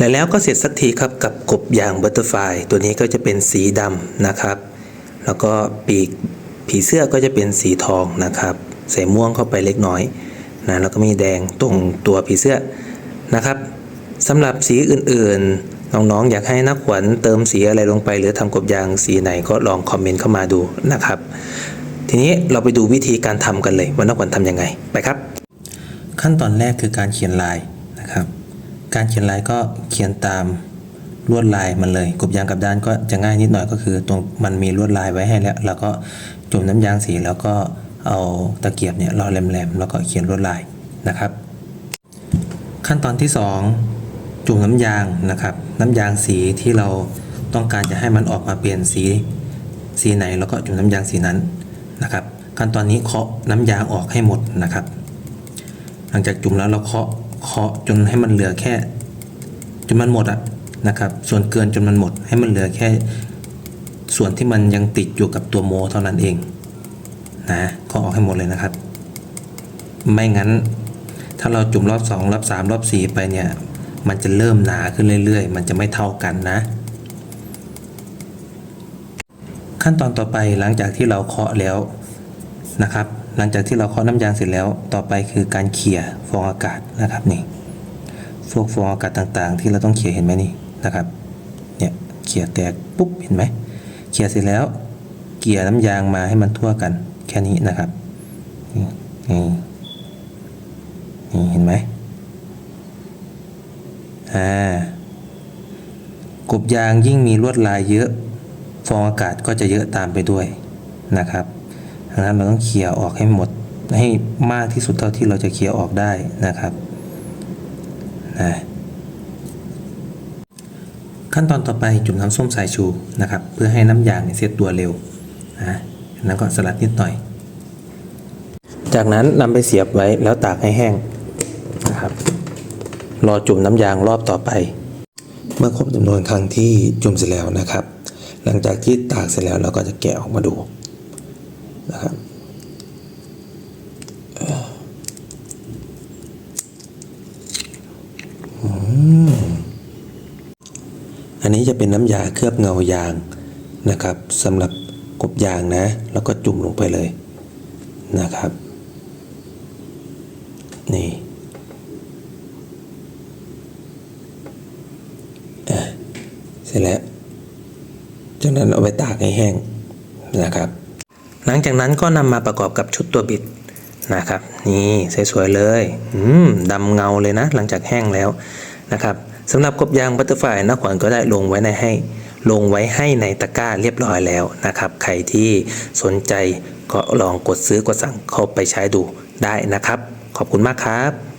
และแล้วก็เสร็จสักทีครับกับกบยางบัตเตอร์ไฟตัวนี้ก็จะเป็นสีดำนะครับ แล้วก็ปีกผีเสื้อก็จะเป็นสีทองนะครับ ใส่ม่วงเข้าไปเล็กน้อยนะแล้วก็มีแดงตรงตัวผีเสื้อนะครับสำหรับสีอื่นๆ น้องๆ อยากให้นักขวัญเติมสีอะไรลงไป หรือทำกบยางสีไหนก็ลองคอมเมนต์เข้ามาดูนะครับ ทีนี้เราไปดูวิธีการทำกันเลยว่านักขวัญทำยังไงไปครับ ขั้นตอนแรกคือการเขียนลายนะครับ การเขียนลายก็เขียนตามลวดลายมันเลยกบยางกับด้านก็จะง่ายนิดหน่อยก็คือ ตรงมันมีลวดลายไว้ให้แล้วเราก็จุ่มน้ำยางสีแล้วก็เอาตะเกียบเนี่ยรอแหลมๆแล้วก็เขียนลวดลายนะครับ ขั้นตอนที่ 2 จุ่มน้ำยางนะครับ น้ำยางสีที่เราต้องการจะให้มันออกมาเปลี่ยนสีสีไหนแล้วก็จุ่มน้ำยางสีนั้นนะครับ ขั้นตอนนี้เคาะน้ำยางออกให้หมดนะครับ หลังจากจุ่มแล้วเราเคาะ เคาะจนให้มันเหลือแค่ จนมันหมดอะนะครับ ส่วนเกินจนมันหมด ให้มันเหลือแค่ ส่วนที่มันยังติดอยู่กับตัวโมเท่านั้นเองนะเคาะออกให้หมดเลยนะครับ ไม่งั้น ถ้าเราจุ่มรอบ 2 รอบ 3 รอบ 4 ไปเนี่ย มันจะเริ่มหนาขึ้นเรื่อยๆ มันจะไม่เท่ากันนะ ขั้นตอนต่อไปหลังจากที่เราเคาะแล้วนะครับ หลังจากที่เราเคาะน้ำยางเสร็จแล้ว ต่อไปคือการเขี่ยฟองอากาศนะครับนี่พวกฟองอากาศต่างๆ ที่เราต้องเขี่ยเห็นไหมนี่นะครับ เนี่ยเขี่ยแตกปุ๊บเห็นไหมเขี่ยเสร็จแล้วเกี่ยน้ำยางมาให้มันทั่วกันแค่นี้นะครับนี่นี่นี่เห็นไหมอ่ากบยางยิ่งมีลวดลายเยอะ ฟองอากาศก็จะเยอะตามไปด้วยนะครับ ดังนั้นเราต้องเขี่ยออกให้หมดให้มากที่สุดเท่าที่เราจะเขี่ยออกได้นะครับนะขั้นตอนต่อไปจุ่มน้ำส้มสายชูนะครับ เพื่อให้น้ำยางเนี่ยเซตตัวเร็วนะแล้วก็สลัดนิดหน่อย จากนั้นนำไปเสียบไว้แล้วตากให้แห้งนะครับรอจุ่มน้ำยางรอบต่อไป เมื่อครบจำนวนครั้งที่จุ่มเสร็จแล้วนะครับ หลังจากที่ตากเสร็จแล้วเราก็จะแกะออกมาดู นะครับอันนี้จะเป็นน้ำยาเคลือบเงายางนะครับสำหรับกบยางนะ แล้วก็จุ่มลงไปเลยนะครับ นี่เสร็จแล้วจากนั้นเอาไปตากให้แห้งนะครับ หลังจากนั้นก็นำมาประกอบกับชุดตัวบิดนะครับ นี่สวยๆเลยอืมดำเงาเลยนะ หลังจากแห้งแล้วนะครับสำหรับกบยางบัตเตอร์ไฟนักขวัญก็ได้ลงไว้ในให้ ลงไว้ให้ในตะกร้าเรียบร้อยแล้วนะครับ ใครที่สนใจก็ลองกดซื้อกดสั่งเข้าไปใช้ดูได้นะครับ ขอบคุณมากครับ